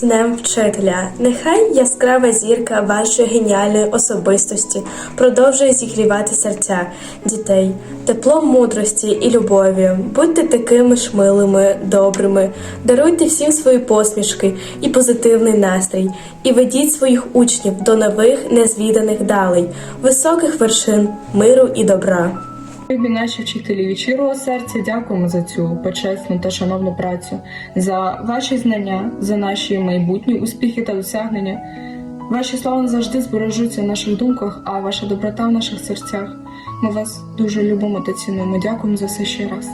Днем вчителя. Нехай яскрава зірка вашої геніальної особистості продовжує зігрівати серця дітей, теплом мудрості і любові. Будьте такими ж милими, добрими, даруйте всім свої посмішки і позитивний настрій, і ведіть своїх учнів до нових незвіданих далей, високих вершин, миру і добра. Любі наші вчителі від щирого серця дякуємо за цю почесну та шановну працю, за ваші знання, за наші майбутні успіхи та досягнення. Ваші слова завжди збережуться в наших думках, а ваша доброта в наших серцях. Ми вас дуже любимо та цінуємо. Дякуємо за все ще раз.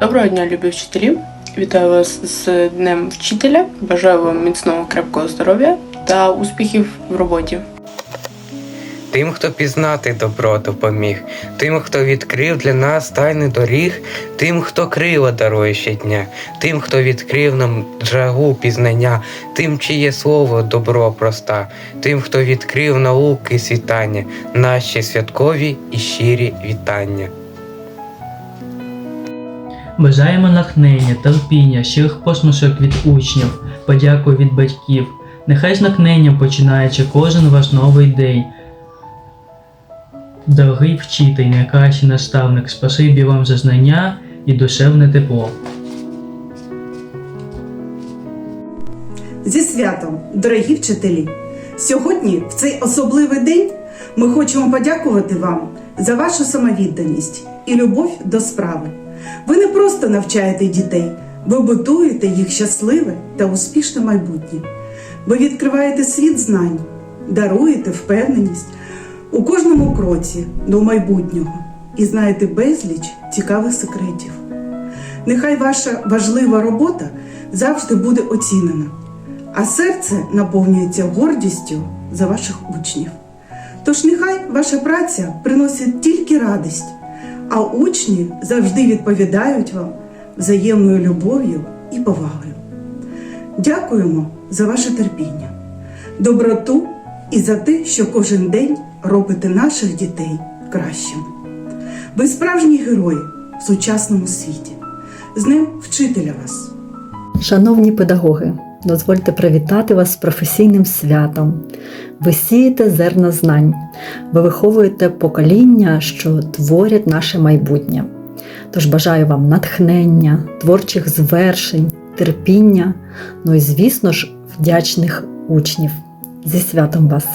Доброго дня, любі вчителі! Вітаю вас з Днем вчителя. Бажаю вам міцного крепкого здоров'я та успіхів в роботі. Тим, хто пізнати добро допоміг, тим, хто відкрив для нас тайни доріг, тим, хто крила дарує щодня, тим, хто відкрив нам джагу пізнання, тим, чиє слово добро проста, тим, хто відкрив науки світання, наші святкові і щирі вітання. Бажаємо натхнення, терпіння, щирих посмішок від учнів, подяку від батьків. Нехай з натхненням починаючи кожен ваш новий день. Дорогий вчитель, найкращий наставник, спасибі вам за знання і душевне тепло. Зі святом, дорогі вчителі! Сьогодні, в цей особливий день, ми хочемо подякувати вам за вашу самовідданість і любов до справи. Ви не просто навчаєте дітей, ви будуєте їх щасливе та успішне майбутнє. Ви відкриваєте світ знань, даруєте впевненість у кожному кроці до майбутнього і знаєте безліч цікавих секретів. Нехай ваша важлива робота завжди буде оцінена, а серце наповнюється гордістю за ваших учнів. Тож нехай ваша праця приносить тільки радість, а учні завжди відповідають вам взаємною любов'ю і повагою. Дякуємо за ваше терпіння, доброту і за те, що кожен день робите наших дітей кращими. Ви справжні герої в сучасному світі. З ним вчителя вас! Шановні педагоги, дозвольте привітати вас з професійним святом. Ви сієте зерна знань, ви виховуєте покоління, що творять наше майбутнє. Тож бажаю вам натхнення, творчих звершень, терпіння, ну і, звісно ж, вдячних учнів. Зі святом вас!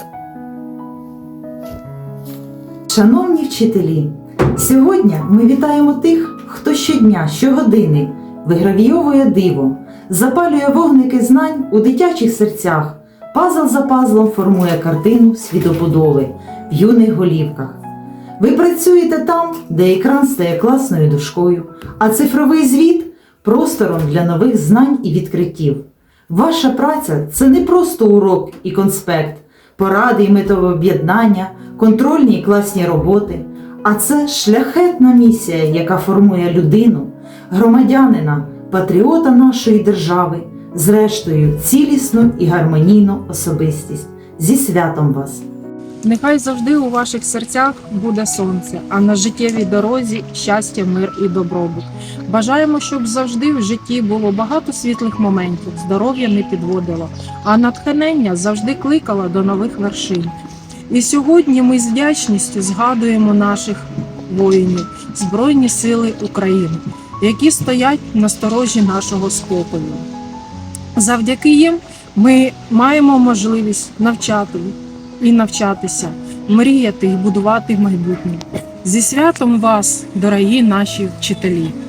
Шановні вчителі, сьогодні ми вітаємо тих, хто щодня, щогодини вигравійовує диво, запалює вогники знань у дитячих серцях, пазл за пазлом формує картину світобудови в юних голівках. Ви працюєте там, де екран стає класною дужкою, а цифровий звіт простором для нових знань і відкриттів. Ваша праця це не просто урок і конспект, поради і метооб'єднання, контрольні і класні роботи, а це шляхетна місія, яка формує людину, громадянина, патріота нашої держави, зрештою цілісну і гармонійну особистість. Зі святом вас! Нехай завжди у ваших серцях буде сонце, а на життєвій дорозі щастя, мир і добробут. Бажаємо, щоб завжди в житті було багато світлих моментів, здоров'я не підводило, а натхнення завжди кликало до нових вершин. І сьогодні ми з вдячністю згадуємо наших воїнів, Збройні Сили України, які стоять на сторожі нашого спокою. Завдяки їм ми маємо можливість навчати і навчатися, мріяти і будувати майбутнє. Зі святом вас, дорогі наші вчителі!